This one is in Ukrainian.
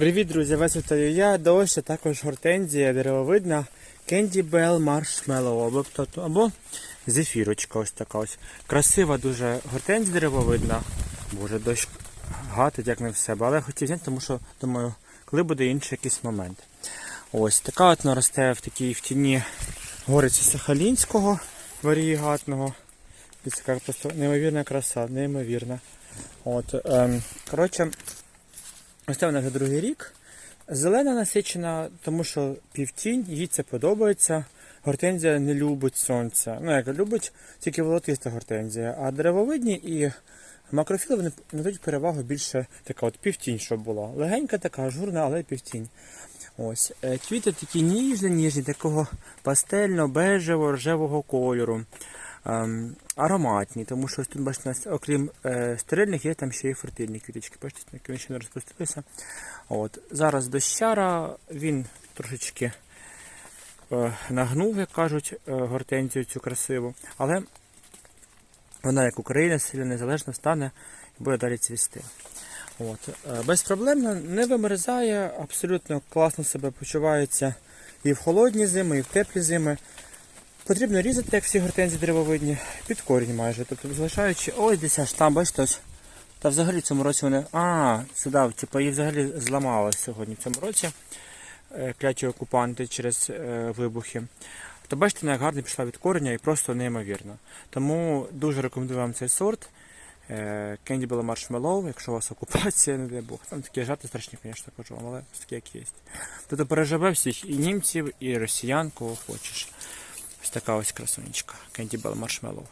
Привіт, друзі! Вас вітаю я. Дощ, також гортензія деревовидна Bell Marshmallow або, тобто- або зефірочка ось така ось. Красива дуже гортензія деревовидна. Боже, дощ гатить, як не в себе. Але я хотів зняти, тому що думаю, коли буде інший якийсь момент. Ось така от вона росте в такій в тіні гориці Сахалінського варієгатного. Дивіться, яка просто неймовірна краса, неймовірна. От, ем, коротше, Ось це вона вже другий рік. Зелена насичена, тому що півтінь, їй це подобається. Гортензія не любить сонця. Ну, як любить тільки волотиста гортензія. А деревовидні і макрофіли вони надають перевагу більше така от півтінь, щоб була. Легенька така, журна, але півтінь. Ось. Е, Квіти такі ніжні, ніжні, такого пастельно-бежево рожевого кольору. Ем, ароматні, тому що тут, бачите, окрім е, стерильних, є там ще і фертильні квіточки. Бачите, які ще не розпустилися. От. Зараз дощара, він трошечки е, нагнув, як кажуть, е, гортензію цю красиву, але вона, як Україна, сильно незалежно стане і буде далі цвісти. От. Безпроблемно, не вимерзає, абсолютно класно себе почувається і в холодні зими, і в теплі зими. Потрібно різати, як всі гортензії деревовидні, під корінь майже. Тобто залишаючи. Ой, десь аж там, бачите, ось. Та взагалі в цьому році вони. А, сюди, типу, її взагалі зламалось сьогодні в цьому році. е, Кляті окупанти через е, вибухи. То бачите, вона як гарно пішла від кореня і просто неймовірно. Тому дуже рекомендую вам цей сорт. Candy Bell Marshmallow, якщо у вас окупація, не дай Бог. Там такі жарти страшні, звісно, кажу але ось такі, як є. Тобто переживе всіх і німців, і росіян, кого хочеш. Ось така ось красунечка. Кендібел Marshmallow.